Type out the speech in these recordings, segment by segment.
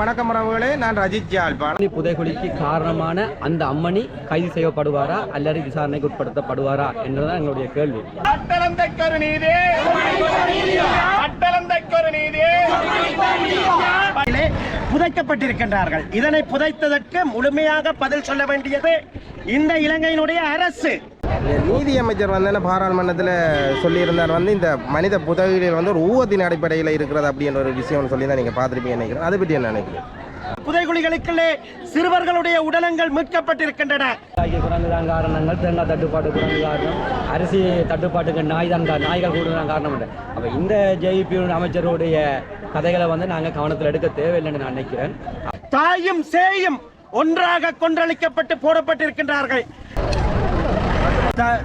வணக்கம் உறவுகளே நான் ரஜித் ஜால்பான் அம்மணி புதைகுழிக்கு காரணமான அந்த அம்மணி கைது செய்யப்படுவாரா அல்லது விசாரணைக்கு உட்படுத்தப்படுவாரா என்றுதான் எங்களுடைய கேள்வி. அட்டலந்தைக்கொரு நீதி. அட்டலந்தைக்கொரு நீதி. இலே புதைக்கப்பட்டிருக்கின்றார்கள். இதனை புதைத்ததற்கு முழுமையாக பதில் சொல்ல வேண்டியது இந்த இலங்கையினுடைய அரசு. நீதி அமைச்சர் வந்து என்ன பாராளுமன்றத்தில் சொல்லியிருந்தார் வந்து இந்த மனித புதவிகள் வந்து ஒரு ஊகத்தின் அடிப்படையில் இருக்கிறது அப்படின்ற ஒரு விஷயம் சொல்லி தான் நீங்கள் பார்த்துருப்பீங்க நினைக்கிறேன். அதை பற்றி என்ன நினைக்கிறேன் புதைகுழிகளுக்குள்ளே சிறுவர்களுடைய உடலங்கள் மீட்கப்பட்டிருக்கின்றன. நாய்க்கு குரங்கு தான் காரணங்கள் தேங்காய் தட்டுப்பாடு குரங்கு காரணம் அரிசி தட்டுப்பாட்டுக்கு நாய் தான் நாய்கள் கூட தான் காரணம் இல்லை அப்போ இந்த ஜேபி அமைச்சருடைய கதைகளை வந்து நாங்கள் கவனத்தில் எடுக்க தேவையில்லைன்னு நான் நினைக்கிறேன். தாயும் சேயும் ஒன்றாக கொன்றளிக்கப்பட்டு போடப்பட்டிருக்கின்றார்கள்.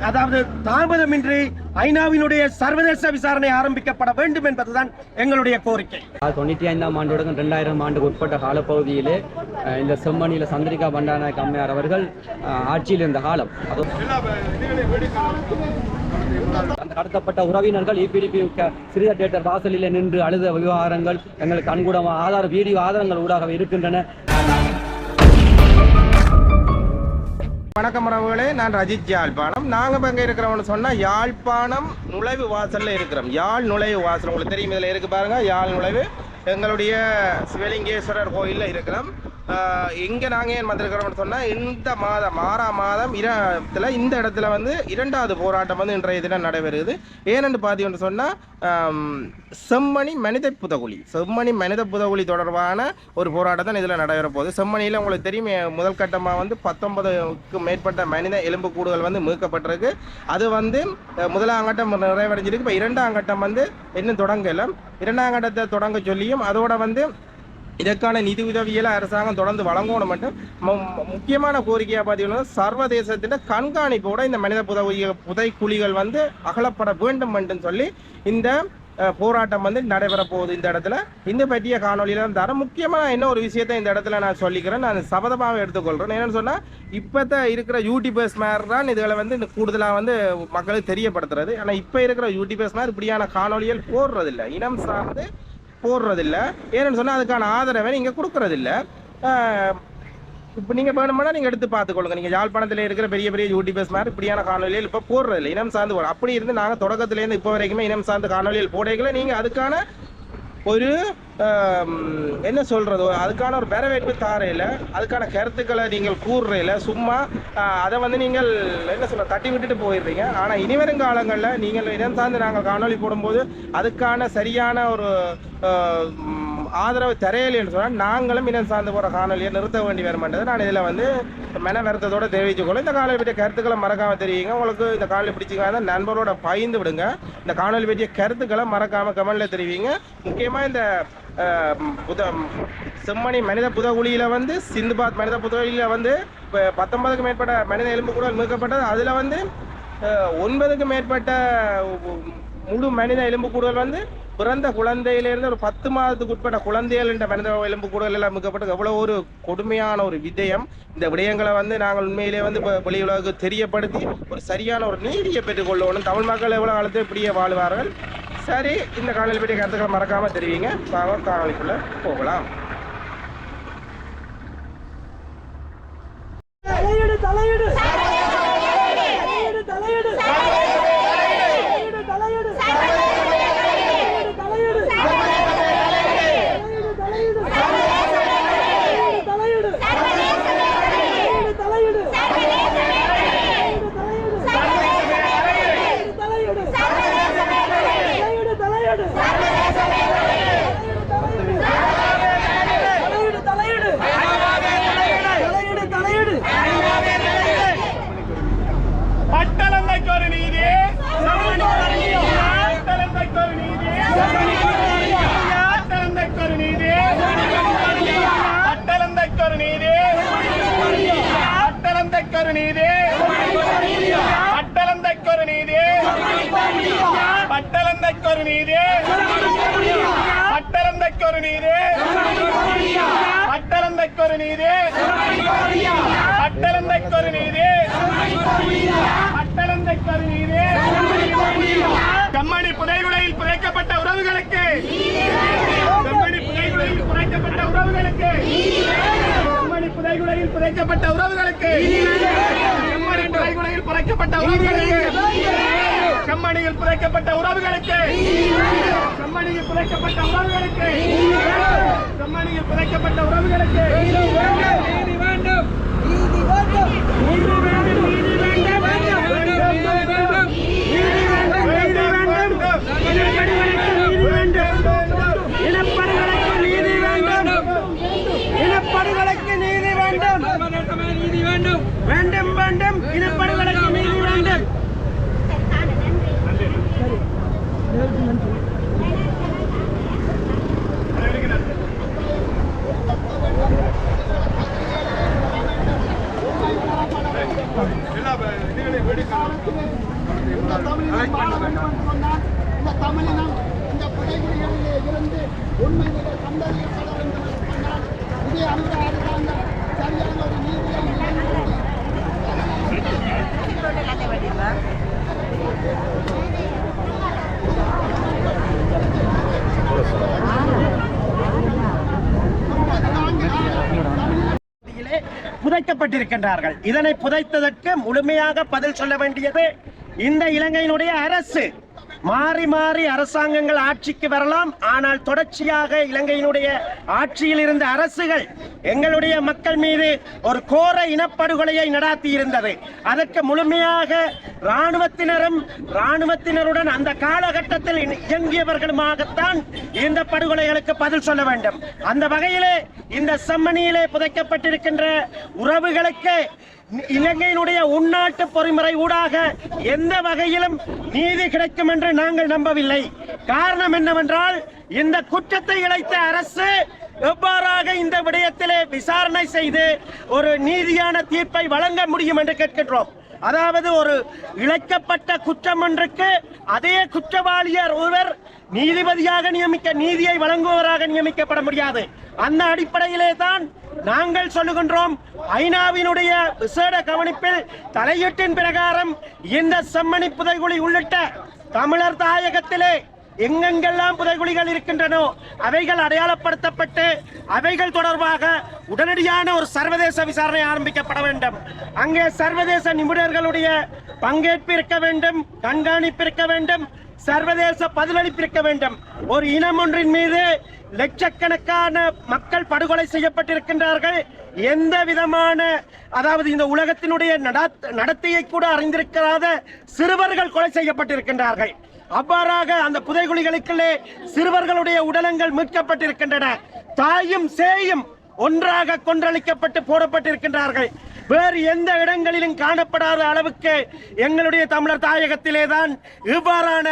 அதாவது தாமதமின்றி ஐநாவினுடைய சர்வதேச விசாரணை ஆரம்பிக்கப்பட வேண்டும் என்பதுதான் எங்களுடைய கோரிக்கை. தொண்ணூற்றி ஐந்தாம் ஆண்டுடன் ரெண்டாயிரம் ஆண்டுக்கு உட்பட்ட காலப்பகுதியிலே இந்த செம்மணியில் சந்திரிகா பண்டாரநாயக்க அம்மையார் அவர்கள் ஆட்சியில் இருந்த காலம். அந்த கடத்தப்பட்ட உறவினர்கள் இபிடிபி சிறிய தியேட்டர் வாசலில் நின்று அழுத விவகாரங்கள் எங்களுக்கு கண்கூடமாக ஆதார வீடியோ ஆதாரங்கள் ஊடாக இருக்கின்றன. வணக்கம் உறவுகளே நான் ரஜித் யாழ்ப்பாணம். நாங்கள் இப்போ எங்கே இருக்கிறோம்னு சொன்னால் யாழ்ப்பாணம் நுழைவு வாசலில் இருக்கிறோம். யாழ் நுழைவு வாசல் உங்களுக்கு தெரியும் இதில் இருக்கு பாருங்க. யாழ் நுழைவு எங்களுடைய சிவலிங்கேஸ்வரர் கோயிலில் இருக்கிறோம். எங்கே நாங்கள் ஏன் வந்திருக்கிறோம்னு சொன்னால் இந்த மாதம் ஆறாம் மாதம் இடத்துல இந்த இடத்துல வந்து இரண்டாவது போராட்டம் வந்து இன்றைய தினம் நடைபெறுகிறது ஏனென்று பார்த்தீங்கன்னு சொன்னால் செம்மணி மனித புதகுழி. செம்மணி மனித புதகுழி தொடர்பான ஒரு போராட்டம் தான் இதில் நடைபெற போகுது. செம்மணியில் உங்களுக்கு தெரியும் முதல் கட்டமாக வந்து பத்தொன்பதுக்கு மேற்பட்ட மனித எலும்புக்கூடுகள் வந்து மீட்கப்பட்டிருக்கு. அது வந்து முதலாம் கட்டம் நிறைவடைஞ்சிருக்கு. இப்போ இரண்டாம் கட்டம் வந்து இன்னும் தொடங்கலை. இரண்டாம் கட்டத்தை தொடங்க சொல்லியும் அதோட வந்து இதற்கான நிதி உதவிகளை அரசாங்கம் தொடர்ந்து வழங்கணும் மட்டும் முக்கியமான கோரிக்கையாக பார்த்தீங்கன்னா சர்வதேசத்தின் கண்காணிப்போட இந்த மனித புதை புதைக்குழிகள் வந்து அகலப்பட வேண்டும் என்று சொல்லி இந்த போராட்டம் வந்து நடைபெற போகுது இந்த இடத்துல. இந்த பற்றிய காணொலியில் தர முக்கியமாக என்ன ஒரு விஷயத்தை இந்த இடத்துல நான் சொல்லிக்கிறேன். நான் சபதமாக எடுத்துக்கொள்கிறேன் என்னென்னு சொன்னால் இப்போத்த இருக்கிற யூடியூபர்ஸ் மாதிரி தான் இதுகளை வந்து கூடுதலாக வந்து மக்களுக்கு தெரியப்படுத்துறது. ஆனால் இப்போ இருக்கிற யூடியூபர்ஸ் மாதிரி இப்படியான காணொலிகள் போடுறதில்ல. இனம் சார்ந்து போடுறதில்ல. ஏன்னு சொன்னால் அதுக்கான ஆதரவை நீங்கள் கொடுக்குறதில்ல. இப்போ நீங்கள் வேணுமானா நீங்கள் எடுத்து பார்த்துக்கொள்ளுங்க. நீங்கள் யாழ்ப்பாணத்தில் இருக்கிற பெரிய பெரிய யூடியூபர்ஸ் மாதிரி இப்படியான காணொலியில் இப்போ போடுறதில்ல. இனம் சார்ந்து போடுறோம் அப்படி இருந்து நாங்கள் தொடக்கத்துலேருந்து இப்போ வரைக்குமே இனம் சார்ந்த காணொலியில் போடைகளை நீங்கள் அதுக்கான ஒரு என்ன சொல்கிறது அதுக்கான ஒரு வரவேற்பு தாரையில் அதுக்கான கருத்துக்களை நீங்கள் கூறுறையில் சும்மா அதை வந்து நீங்கள் என்ன சொல்ல தட்டி விட்டுட்டு போயிடுறீங்க. ஆனால் இனிவரும் காலங்களில் நீங்கள் இடம் சார்ந்து நாங்கள் காணொளி போடும்போது அதுக்கான சரியான ஒரு ஆதரவு தரையிலேன்னு சொன்னால் நாங்களும் இனம் சார்ந்து போகிற காணொலியை நிறுத்த வேண்டி வருமானது நான் இதில் வந்து மன வருத்தத்தோட தெரிவிச்சுக்கொள்ள இந்த காணொலி பற்றிய கருத்துக்களை மறக்காமல் தெரிவிங்க. உங்களுக்கு இந்த காணொலி பிடிச்சிக்காத நண்பரோட பகிர்ந்து விடுங்க. இந்த காணொலி பற்றிய கருத்துக்களை மறக்காமல் கமெண்டில் தெரிவிங்க. முக்கியமாக இந்த புத செம்மணி மனித புதகுழியில வந்து சிந்துபாத் மனித புதகுழியில வந்து இப்போ பத்தொன்பதுக்கு மேற்பட்ட மனித எலும்பு கூட மீட்கப்பட்டது. அதில் வந்து ஒன்பதுக்கும் ஒன்பதுக்கு மேற்பட்ட முழு மனித எலும்புக்கூடுகள் வந்து பிறந்த குழந்தையிலிருந்து ஒரு பத்து மாதத்துக்கு உட்பட்ட குழந்தைகள் என்ற மனித எலும்புக்கூடுகள் எல்லாம் மிகப்பட்டது எவ்வளோ ஒரு கொடுமையான ஒரு விஜயம். இந்த விடயங்களை வந்து நாங்கள் உண்மையிலே வந்து இப்போ வெளி உலகுக்கு தெரியப்படுத்தி ஒரு சரியான ஒரு நீதியை பெற்றுக்கொள்ளணும் தமிழ் மக்கள் எவ்வளோ காலத்தில் இப்படியே வாழ்வார்கள்? சரி இந்த காலையில் பற்றிய கருத்துக்களை மறக்காம தெரிவிங்க. பாவம் காணொலிக்குள்ள போகலாம். கருணீதே. அட்டலந்த கருணீதே. அட்டலந்த கருணீதே. பட்டலந்த கருணீதே. பட்டலந்த கருணீதே. அட்டலந்த கருணீதே. அட்டலந்த கருணீதே. அட்டலந்த கருணீதே. கம்மணி புதைகுடையில் புதைக்கப்பட்ட உறவுகளுக்கு. கம்மணி புதைகுடையில் புதைக்கப்பட்ட உறவுகளுக்கு. புதைக்கப்பட்ட உறவுகளுக்கு. செம்மணி புதைகுழியில் புதைக்கப்பட்ட உறவுகளுக்கு. செம்மணியில் புதைக்கப்பட்ட உறவுகளுக்கு. செம்மணியில் புதைக்கப்பட்ட உறவுகளுக்கு. செம்மணியில் புதைக்கப்பட்ட உறவுகளுக்கு. நீதி வேண்டும். நீதி வேண்டும். நீதி வேண்டும் இனப்படுகொலைக்கு நீதி வேண்டும் இனப்படுகொலைக்கு நீதி வேண்டும் வேண்டும் வேண்டும். இனப்படுகொலைக்கு நீதி வேண்டும். இந்த தமிழினம் இந்த படைகுடிகளிலே இருந்து உண்மைகளை கண்டறியப்பட வேண்டும். என்று சொன்னால் இதே அனுர அரசாங்கம் சரியான ஒரு நீதியை நிலைநிறுத்தி புதைக்கப்பட்டிருக்கின்றார்கள். இதனை புதைத்ததற்கு முழுமையாக பதில் சொல்ல வேண்டியது இந்த இலங்கையினுடைய அரசு. மாறி மாறி அரசாங்கங்கள் ஆட்சிக்கு வரலாம். ஆனால் தொடர்ச்சியாக இலங்கையினுடைய ஆட்சியில் இருந்த அரசுகள் எங்களுடைய மக்கள் மீது ஒரு கோர இனப்படுகொலையை நடாத்தி இருந்தது அதற்கு முழுமையாக இராணுவத்தினரும் இராணுவத்தினருடன் அந்த காலகட்டத்தில் இயங்கியவர்களுமாகத்தான் இந்த படுகொலைகளுக்கு பதில் சொல்ல வேண்டும். அந்த வகையிலே இந்த செம்மணியிலே புதைக்கப்பட்டிருக்கின்ற உறவுகளுக்கு இலங்கையினுடைய உள்நாட்டு பொறிமுறை ஊடாக எந்த வகையிலும் நீதி கிடைக்கும் என்று நாங்கள் நம்பவில்லை. காரணம் என்னவென்றால் இந்த குற்றத்தை இழைத்த அரசு எவ்வாறாக இந்த விடயத்திலே விசாரணை செய்து ஒரு நீதியான தீர்ப்பை வழங்க முடியும் என்று கேட்கின்றோம். அதாவது ஒரு இழைக்கப்பட்ட குற்றம் ஒன்றுக்கு அதே குற்றவாளியர் ஒருவர் நீதிபதியாக நியமிக்க நீதியை வழங்குபவராக நியமிக்கப்பட முடியாது. அந்த அடிப்படையிலே தான் நாங்கள் சொல்லுகின்றோம் ஐநாவினுடைய விசேட கவனிப்பில் தலையீட்டின் பிரகாரம் இந்த செம்மணி புதைகுழி உள்ளிட்ட தமிழர் தாயகத்திலே எங்கெங்கெல்லாம் புதைகுழிகள் இருக்கின்றனோ அவைகள் அடையாளப்படுத்தப்பட்டு அவைகள் தொடர்பாக உடனடியான ஒரு சர்வதேச விசாரணை ஆரம்பிக்கப்பட வேண்டும். அங்கே சர்வதேச நிபுணர்களுடைய பங்கேற்பு இருக்க வேண்டும் கண்காணிப்பு இருக்க வேண்டும் சர்வதேச பதிலளிப்பு இருக்க வேண்டும். ஒரு இனம் ஒன்றின் மீது லட்சக்கணக்கான மக்கள் படுகொலை செய்யப்பட்டிருக்கின்றார்கள். எந்த விதமான அதாவது இந்த உலகத்தினுடைய நடத்தையை கூட அறிந்திருக்காத சிறுவர்கள் கொலை செய்யப்பட்டிருக்கின்றார்கள். அவ்வாறாக அந்த புதைகுழிகளுக்குள்ளே சிறுவர்களுடைய உடலங்கள் மீட்கப்பட்டிருக்கின்றன. தாயும் சேயும் ஒன்றாக கொன்றளிக்கப்பட்டு போடப்பட்டிருக்கின்றார்கள். வேறு எந்த இடங்களிலும் காணப்படாத அளவுக்கு எங்களுடைய தமிழர் தாயகத்திலே தான் இவ்வாறான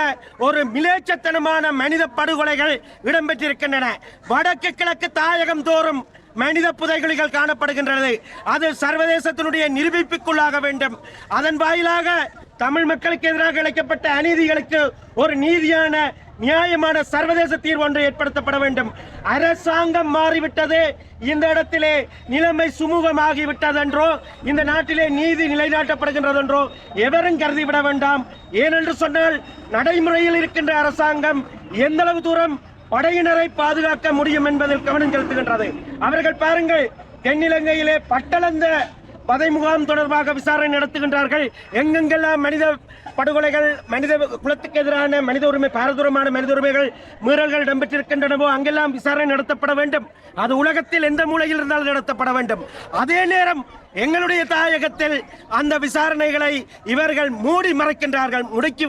ஒரு மிலேச்சத்தனமான மனித படுகொலைகள் இடம்பெற்றிருக்கின்றன. வடக்கு கிழக்கு தாயகம் தோறும் மனித புதைகுழிகள் காணப்படுகின்றது. அது சர்வதேசத்தினுடைய நிரூபிப்புக்குள்ளாக வேண்டும். அதன் வாயிலாக தமிழ் மக்களுக்கு எதிராக இழைக்கப்பட்ட அநீதிகளுக்கு ஒரு நீதியான நியாயமான சர்வதேச தீர்வு ஒன்று ஏற்படுத்தப்பட வேண்டும். அரசாங்கம் மாறிவிட்டது. இந்த இடத்திலே நிலைமை சுமூகமாகிவிட்டதென்றோ இந்த நாட்டிலே நீதி நிலைநாட்டப்படுகின்றதென்றோ எவரும் கருதிவிட வேண்டாம். ஏனென்று சொன்னால் நடைமுறையில் இருக்கின்ற அரசாங்கம் எந்தளவு தூரம் படையினரை பாதுகாக்க முடியும் என்பதில் கவனம் செலுத்துகின்றது. அவர்கள் பாருங்கள் தென்னிலங்கையிலே பட்டளந்த பதை முகாம் தொடர்பாக விசாரணை நடத்துகின்றார்கள். எங்கெங்கெல்லாம் மனித படுகொலைகள் மனித குலத்துக்கு எதிரான மனித உரிமை பாரதூரமான மனித உரிமைகள் மீறல்கள் இடம்பெற்றிருக்கின்றனவோ அங்கெல்லாம் விசாரணை நடத்தப்பட வேண்டும். அது உலகத்தில் எந்த மூலையில் இருந்தாலும் நடத்தப்பட வேண்டும். அதே நேரம் எங்களுடைய தாயகத்தில் அந்த விசாரணைகளை இவர்கள் மூடி மறைக்கின்றார்கள். முடுக்கி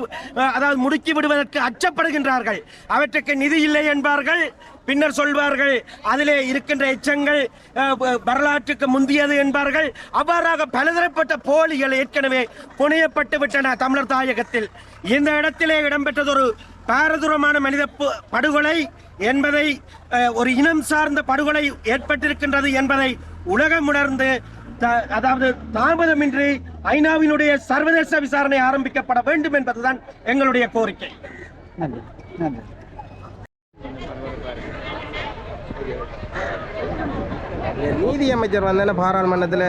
அதாவது முடுக்கி விடுவதற்கு அச்சப்படுகின்றார்கள். அவற்றுக்கு நிதி இல்லை என்பார்கள். பின்னர் சொல்வார்கள் அதிலே இருக்கின்ற எச்சங்கள் வரலாற்றுக்கு முந்தியது என்பார்கள். அவ்வாறாக பலதரப்பட்ட போலிகள் ஏற்கனவே புனையப்பட்டு விட்டன தமிழர் தாயகத்தில். இந்த இடத்திலே இடம்பெற்றதொரு பாரதூரமான மனித பு- படுகொலை என்பதை ஒரு இனம் சார்ந்த படுகொலை ஏற்பட்டிருக்கின்றது என்பதை உலகம் உணர்ந்து த- அதாவது தாமதமின்றி ஐநாவினுடைய சர்வதேச விசாரணை ஆரம்பிக்கப்பட வேண்டும் என்பதுதான் எங்களுடைய கோரிக்கை. நன்றி நன்றி. நீதி அமைச்சர் வந்து என்ன பாராளுமன்றத்தில்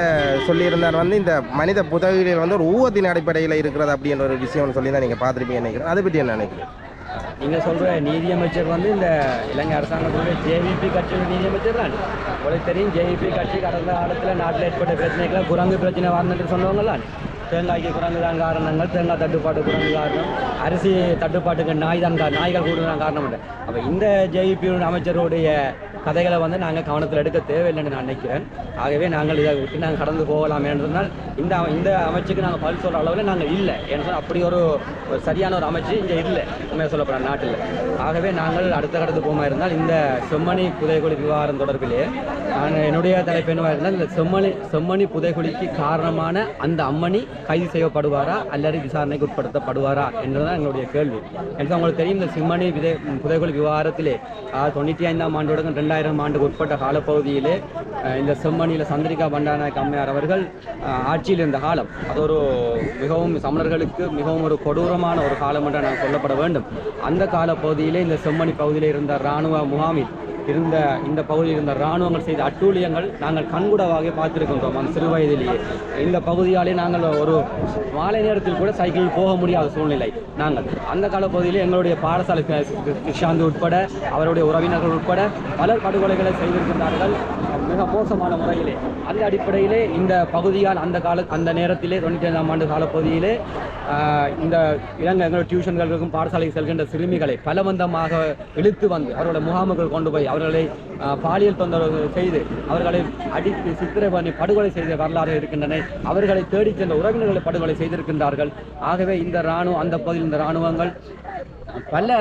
சொல்லியிருந்தார் வந்து இந்த மனித புதவிகள் வந்து ஒரு ஊகத்தின் அடிப்படையில் இருக்கிறது அப்படின்ற ஒரு விஷயம் சொல்லி தான் நீங்கள் பார்த்துருப்பீங்க நினைக்கிறேன். அதை பற்றி என்ன நினைக்கிறேன் நீங்கள் சொல்கிற நீதியமைச்சர் வந்து இந்த இலங்கை அரசாங்கத்துடைய ஜேவிபி கட்சியோட நீதியமைச்சர் தான். உங்களுக்கு தெரியும் ஜேவிபி கட்சி கடந்த காலத்தில் நாட்டில் ஏற்பட்ட பிரச்சனைகளை குரங்கு பிரச்சனை வாழ்ந்துட்டு சொன்னவங்களா தேங்காய்க்கு குரங்கு தான் காரணங்கள் தேங்காய் தட்டுப்பாட்டு குரங்கு காரணம். அரிசி தட்டுப்பாட்டுக்கு நாய் தான் நாய்கள் கூட காரணம் இல்லை அப்போ இந்த ஜேவிபி அமைச்சருடைய கதைகளை வந்து நாங்கள் கவனத்தில் எடுக்க தேவையில்லைன்னு நான் நினைக்கிறேன். ஆகவே நாங்கள் இதை விட்டு நாங்கள் கடந்து போகலாம் என்றால் இந்த இந்த அமைச்சுக்கு நாங்கள் பதில் சொல்கிற அளவில் நாங்கள் இல்லை. ஏன்னா அப்படி ஒரு ஒரு சரியான ஒரு அமைச்சு இங்கே இல்லை. உண்மையாக சொல்லப்படுற நாட்டில். ஆகவே நாங்கள் அடுத்த கடந்து போமா இருந்தால் இந்த செம்மணி புதைகுழி விவகாரம் தொடர்பிலே நான் என்னுடைய தலைப்பு என்னவாக இருந்தால் இந்த செம்மணி செம்மணி புதைகுழிக்கு காரணமான அந்த அம்மணி கைது செய்யப்படுவாரா அல்லது விசாரணைக்கு உட்படுத்தப்படுவாரா என்றதான் எங்களுடைய கேள்வி. எனக்கு உங்களுக்கு தெரியும் இந்த செம்மணி விதை புதைகுழி விவகாரத்திலே தொண்ணூற்றி ஐந்தாம் ஆண்டு ரெண்டாயிரம் ஆண்டுக்கு உட்பட்ட காலப்பகுதியிலே இந்த செம்மணியில் சந்திரிகா பண்டாநாயக் அம்மையார் அவர்கள் ஆட்சியில் இருந்த காலம். அது ஒரு மிகவும் சமணர்களுக்கு மிகவும் ஒரு கொடூரமான ஒரு காலம் என்று நான் சொல்லப்பட வேண்டும். அந்த காலப்பகுதியிலே இந்த செம்மணி பகுதியில் இருந்த இராணுவ முகாமில் இருந்த இந்த பகுதியில் இருந்த இராணுவங்கள் செய்த அட்டூழியங்கள் நாங்கள் கண்கூடவாக பார்த்திருக்கின்றோம் அந்த சிறு வயதிலேயே. இந்த பகுதியாலே நாங்கள் ஒரு மாலை நேரத்தில் கூட சைக்கிளில் போக முடியாத சூழ்நிலை. நாங்கள் அந்த கால பகுதியில் எங்களுடைய பாடசாலை கிருஷாந்த் உட்பட அவருடைய உறவினர்கள் உட்பட பலர் படுகொலைகளை செய்திருக்கின்றார்கள். மிக மோசமான முறையிலே. அந்த அடிப்படையிலே இந்த பகுதியால் அந்த கால அந்த நேரத்திலே தொண்ணூற்றி ஐந்தாம் ஆண்டு காலப்பகுதியிலே இந்த இலங்கை எங்களோட டியூஷன்களுக்கும் பாடசாலைக்கு செல்கின்ற சிறுமிகளை பலவந்தமாக இழுத்து வந்து அவர்களோட முகாமுகள் கொண்டு போய் அவர்களை பாலியல் தொந்தரவு செய்து அவர்களை அடித்து சித்திரை பண்ணி படுகொலை செய்த வரலாறு இருக்கின்றன. அவர்களை தேடிச் சென்ற உறவினர்களை படுகொலை செய்திருக்கின்றார்கள். ஆகவே இந்த இராணுவம் அந்த பகுதியில் இந்த இராணுவங்கள் பல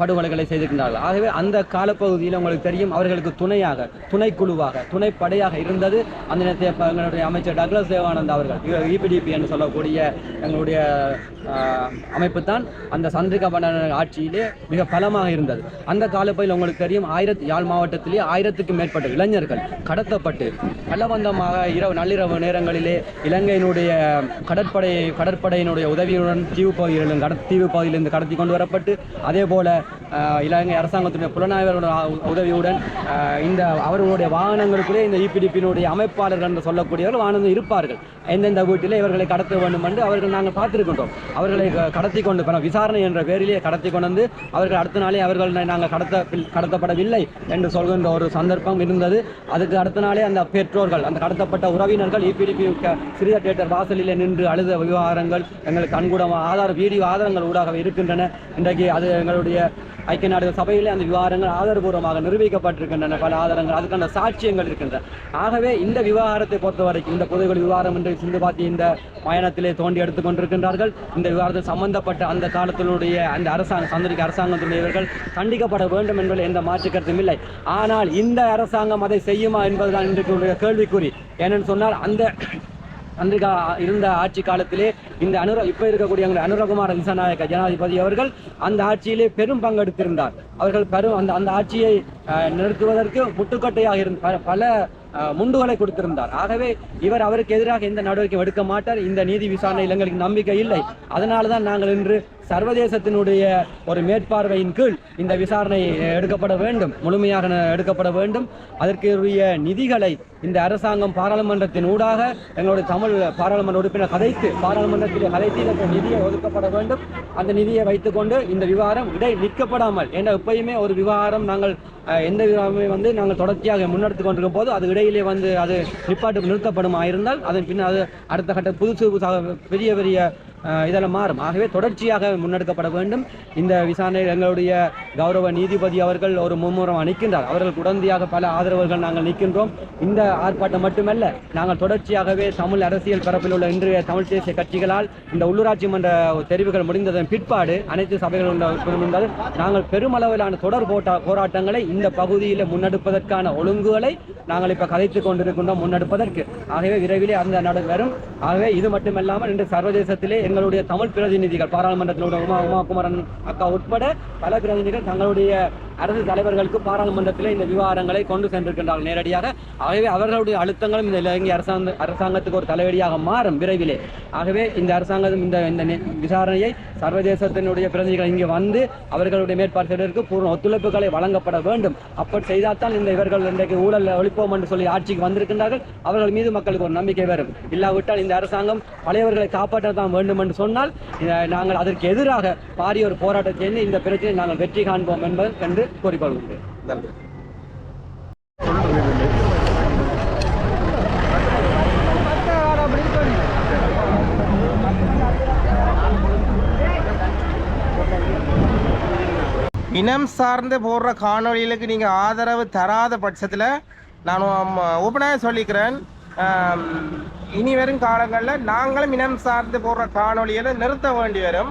படுகொலைகளை செய்திருக்கின்றார்கள். ஆகவே அந்த காலப்பகுதியில் உங்களுக்கு தெரியும் அவர்களுக்கு துணையாக துணைக்குழுவாக துணைப்படையாக இருந்தது அந்த நேரத்தில் எங்களுடைய அமைச்சர் டக்ளஸ் தேவானந்த் அவர்கள். இபிடிபி என்று சொல்லக்கூடிய எங்களுடைய அமைப்பு தான் அந்த சந்திரிகா பண்டாரன் ஆட்சியிலே மிக பலமாக இருந்தது. அந்த காலப்பையில் உங்களுக்கு தெரியும் ஆயிரத்தி யாழ் மாவட்டத்திலே ஆயிரத்துக்கும் மேற்பட்ட இளைஞர்கள் கடத்தப்பட்டு பலவந்தமாக இரவு நள்ளிரவு நேரங்களிலே இலங்கையினுடைய கடற்படை கடற்படையினுடைய உதவியுடன் தீவு பகுதிகளிலும் கட தீவு பகுதியிலிருந்து கடத்தி கொண்டு வரப்பட்டு அதே போல இலங்கை அரசாங்கத்துடைய புலனாய்வர்களுடைய உதவியுடன் இந்த அவர்களுடைய வாகனங்களுக்குள்ளே இந்த இபிடிபியினுடைய அமைப்பாளர்கள் என்று சொல்லக்கூடியவர்கள் வாகனம் இருப்பார்கள். எந்தெந்த வீட்டிலே இவர்களை கடத்த வேண்டும் என்று அவர்கள் நாங்கள் பார்த்திருக்கின்றோம் அவர்களை கடத்தி கொண்டு போன விசாரணை என்ற பேரிலே கடத்தி கொண்டு வந்து அவர்கள் அடுத்த நாளே அவர்கள் நாங்கள் கடத்த கடத்தப்படவில்லை என்று சொல்கின்ற ஒரு சந்தர்ப்பம் இருந்தது. அதுக்கு அடுத்த நாளே அந்த பெற்றோர்கள் அந்த கடத்தப்பட்ட உறவினர்கள் இபிடிபி சிறிய தேட்டர் வாசலிலே நின்று அழுத விவகாரங்கள் எங்களுக்கு கண்கூடமாக ஆதார வீடியோ ஆதாரங்கள் ஊடாக இருக்கின்றன. இன்றைக்கு அது எங்களுடைய ஐக்கிய நாடுகள் சபையிலே அந்த விவகாரங்கள் ஆதாரபூர்வமாக நிரூபிக்கப்பட்டிருக்கின்றன. பல ஆதாரங்கள் அதுக்கான சாட்சியங்கள் இருக்கின்றன. ஆகவே இந்த விவகாரத்தை பொறுத்த வரைக்கும் இந்த புதைகுழி விவகாரம் என்று சிந்து பாத்தி இந்த பயணத்திலே தோண்டி எடுத்துக் கொண்டிருக்கின்றார்கள். இந்த விவகாரத்தில் சம்பந்தப்பட்ட அந்த காலத்தினுடைய அந்த அரசாங்க சந்தரிக்க அரசாங்கத்தினுடையவர்கள் தண்டிக்கப்பட வேண்டும் என்பதில் எந்த மாற்று கருத்தும் இல்லை. ஆனால் இந்த அரசாங்கம் அதை செய்யுமா என்பதுதான் இன்றைக்கு கேள்விக்குறி. ஏனென்று சொன்னால் அந்த அன்றைக்கு இருந்த ஆட்சி காலத்திலே இந்த அனுர இப்போ இருக்கக்கூடிய எங்கள் அனுரகுமார திசாநாயக்க ஜனாதிபதி அவர்கள் அந்த ஆட்சியிலே பெரும் பங்கெடுத்திருந்தார். அவர்கள் பெரும் அந்த அந்த ஆட்சியை நிறுத்துவதற்கு முட்டுக்கட்டையாக இருந்த பல- பல முண்டுகளை கொடுத்திருந்தார். ஆகவே இவர் அவருக்கு எதிராக எந்த நடவடிக்கை எடுக்க மாட்டார். இந்த நீதி விசாரணையில் எங்களுக்கு நம்பிக்கை இல்லை. அதனால தான் நாங்கள் இன்று சர்வதேசத்தினுடைய ஒரு மேற்பார்வையின் கீழ் இந்த விசாரணை எடுக்கப்பட வேண்டும். முழுமையாக எடுக்கப்பட வேண்டும். அதற்குரிய நிதிகளை இந்த அரசாங்கம் பாராளுமன்றத்தின் ஊடாக எங்களுடைய தமிழ் பாராளுமன்ற உறுப்பினர் கதைத்து பாராளுமன்றத்தில் கதைத்து இதற்கு நிதியை ஒதுக்கப்பட வேண்டும். அந்த நிதியை வைத்துக்கொண்டு இந்த விவகாரம் இடை நிற்கப்படாமல் ஏன்னா எப்பயுமே ஒரு விவகாரம் நாங்கள் எந்த விவகாரமே வந்து நாங்கள் தொடர்ச்சியாக முன்னெடுத்து கொண்டிருக்கும் போது அது இடையிலே வந்து அது நிப்பாட்டு நிறுத்தப்படுமா இருந்தால் அதன் பின்னர் அது அடுத்த கட்ட புதுசு புதுசாக பெரிய பெரிய இதெல்லாம் மாறும். ஆகவே தொடர்ச்சியாக முன்னெடுக்கப்பட வேண்டும். இந்த விசாரணை எங்களுடைய கௌரவ நீதிபதி அவர்கள் ஒரு மும்முரம் அணிக்கின்றார். அவர்கள் உடனடியாக பல ஆதரவுகள் நாங்கள் நிற்கின்றோம் இந்த ஆர்ப்பாட்டம் மட்டுமல்ல நாங்கள் தொடர்ச்சியாகவே தமிழ் அரசியல் பரப்பில் உள்ள இன்றைய தமிழ் தேசிய கட்சிகளால் இந்த உள்ளூராட்சி மன்ற தெரிவுகள் முடிந்ததன் பிற்பாடு அனைத்து சபைகளும் நாங்கள் பெருமளவிலான தொடர் போட்டா போராட்டங்களை இந்த பகுதியில் முன்னெடுப்பதற்கான ஒழுங்குகளை நாங்கள் இப்போ கதைத்துக் கொண்டிருக்கின்றோம் முன்னெடுப்பதற்கு. ஆகவே விரைவிலே அந்த நட வரும். ஆகவே இது மட்டுமல்லாமல் இன்று சர்வதேசத்திலே எங்களுடைய தமிழ் பிரதிநிதிகள் பாராளுமன்றத்தில் உமா உமாகுமரன் அக்கா உட்பட பல பிரதிநிதிகள் தங்களுடைய அரசு தலைவர்களுக்கு பாராளுமன்றத்தில் இந்த விவகாரங்களை கொண்டு சென்றிருக்கின்றார்கள். நேரடியாக ஆகவே அவர்களுடைய அழுத்தங்களும் இந்த இலங்கை அரசாங்க அரசாங்கத்துக்கு ஒரு தலைவலியாக மாறும் விரைவிலே. ஆகவே இந்த அரசாங்கம் இந்த இந்த நி- விசாரணையை சர்வதேசத்தினுடைய பிரதிநிதிகள் இங்கே வந்து அவர்களுடைய மேற்பார்வையினருக்கு பூர்ண ஒத்துழைப்புகளை வழங்கப்பட வேண்டும். அப்படி செய்தால்தான் இந்த இவர்கள் இன்றைக்கு ஊழல் ஒழிப்போம் என்று சொல்லி ஆட்சிக்கு வந்திருக்கின்றார்கள். அவர்கள் மீது மக்களுக்கு ஒரு நம்பிக்கை வரும். இல்லாவிட்டால் இந்த அரசாங்கம் பழையவர்களை காப்பாற்றத்தான் வேண்டும் என்று சொன்னால் நாங்கள் அதற்கு எதிராக பாரிய ஒரு போராட்டத்தை செய்து இந்த பிரச்சனை நாங்கள் வெற்றி காண்போம் என்பது என்று கூறிக்கொள்கின்றேன் நன்றி இனம் சார்ந்து போடுற காணொளிகளுக்கு நீங்கள் ஆதரவு தராத பட்சத்தில் நான் ஓப்பனாக சொல்லிக்கிறேன். இனி வரும் காலங்களில் நாங்களும் இனம் சார்ந்து போடுற காணொலிகளை நிறுத்த வேண்டி வரும்.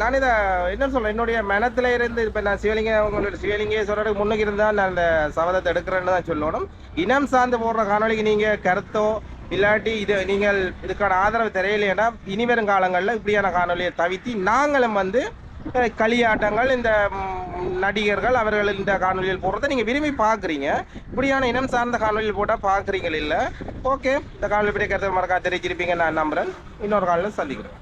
நான் இதை என்ன சொல்கிறேன் என்னுடைய மனத்தில் இருந்து இப்போ நான் சிவலிங்க உங்களுடைய சிவலிங்கே சொல்கிறதுக்கு முன்னுக்கு இருந்தால் நான் அந்த சபதத்தை எடுக்கிறேன்னு தான் சொல்லணும். இனம் சார்ந்து போடுற காணொளிக்கு நீங்கள் கருத்தோ இல்லாட்டி இது நீங்கள் இதுக்கான ஆதரவு தெரியலைன்னா இனி வரும் காலங்களில் இப்படியான காணொலியை தவிர்த்து நாங்களும் வந்து களியாட்டங்கள் இந்த நடிகர்கள் அவர்கள் இந்த காணொலியில் போடுறத நீங்கள் விரும்பி பார்க்குறீங்க. இப்படியான இனம் சார்ந்த காணொலியில் போட்டால் பார்க்குறீங்க இல்லை. ஓகே இந்த காணொலி பற்றி கருத்து மறக்கா தெரிஞ்சிருப்பீங்க நான் நம்புகிறேன் இன்னொரு காலையில் சந்திக்கிறேன்.